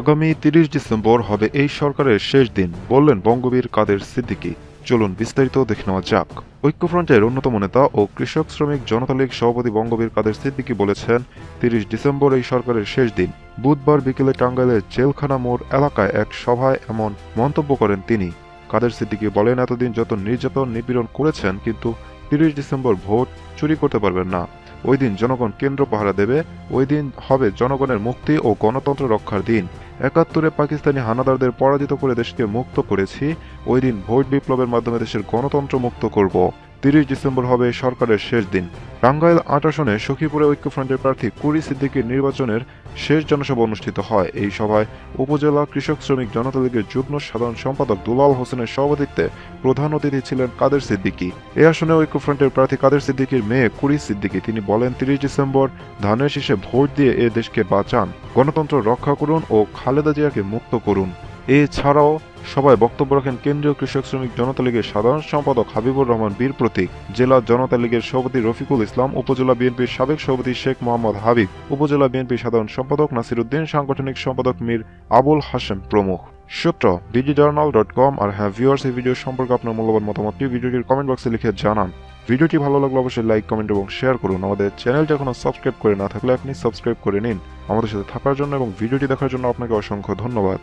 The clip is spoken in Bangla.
আগামী তিরিশ ডিসেম্বর হবে এই সরকারের শেষ দিন, বললেন বঙ্গবীর কাদের সিদ্দিকি। চলুন বিস্তারিত দেখে নেওয়া যাক। ঐক্যফ্রন্টের অন্যতম নেতা ও কৃষক শ্রমিক জনতা লীগ সভাপতি বঙ্গবীর কাদের সিদ্দিকী বলেছেন, তিরিশ ডিসেম্বর এই সরকারের শেষ দিন। বুধবার বিকেলে টাঙ্গাইলের জেলখানা মোড় এলাকায় এক সভায় এমন মন্তব্য করেন তিনি। কাদের সিদ্দিকি বলেন, এতদিন যত নির্যাতন, নিপীড়ন করেছেন, কিন্তু তিরিশ ডিসেম্বর ভোট চুরি করতে পারবেন না। ওই দিন জনগণ কেন্দ্র পাহারা দেবে, ওই দিন হবে জনগণের মুক্তি ও গণতন্ত্র রক্ষার দিন। একাত্তরে পাকিস্তানি হানাদারদের পরাজিত করে দেশকে মুক্ত করেছি, ওই দিন ভোট বিপ্লবের মাধ্যমে দেশের গণতন্ত্র মুক্ত করব। তিরিশ ডিসেম্বর হবে সরকারের শেষ দিন। টাঙ্গাইল আট আসনে সখীপুরে ঐক্যফ্রন্টের প্রার্থী কুড়ি সিদ্দিকীর নির্বাচনের শেষ জনসভা অনুষ্ঠিত হয়। এই সভায় উপজেলা কৃষক শ্রমিক জনতা লীগের যুগ্ম সাধারণ সম্পাদক দুলাল হোসেনের সভাপতিত্বে প্রধান অতিথি ছিলেন কাদের সিদ্দিকী। এ আসনে ঐক্যফ্রন্টের প্রার্থী কাদের সিদ্দিকীর মেয়ে কুড়ি সিদ্দিকী। তিনি বলেন, তিরিশ ডিসেম্বর ধানের শীষে ভোট দিয়ে এ দেশকে বাঁচান, গণতন্ত্র রক্ষা করুন ও খালেদা জিয়াকে মুক্ত করুন। এছাড়াও সবাই বক্তব্য রাখেন কেন্দ্রীয় কৃষক শ্রমিক জনতা লীগের সাধারণ সম্পাদক হাবিবুর রহমান বীর প্রতীক, জেলা জনতা লীগের সভাপতি রফিকুল ইসলাম, উপজেলা বিএনপির সাবেক সভাপতি শেখ মোহাম্মদ হাবিব, উপজেলা বিএনপির সাধারণ সম্পাদক নাসির উদ্দিন সাংগঠনিক সম্পাদক মীর আবুল হাসেম প্রমুখ। সূত্র বিডি জার্নাল ডট কম আর হ্যাঁ ভিউয়ার্স এই ভিডিও সম্পর্কে আপনার মূল্যবান মতামতটি ভিডিওটির কমেন্ট বক্সে লিখে জানান। ভিডিওটি ভালো লাগলে অবশ্যই লাইক কমেন্ট এবং শেয়ার করুন। আমাদের চ্যানেলটি এখনও সাবস্ক্রাইব করে না থাকলে আপনি সাবস্ক্রাইব করে নিন। আমাদের সাথে থাকার জন্য এবং ভিডিওটি দেখার জন্য আপনাকে অসংখ্য ধন্যবাদ।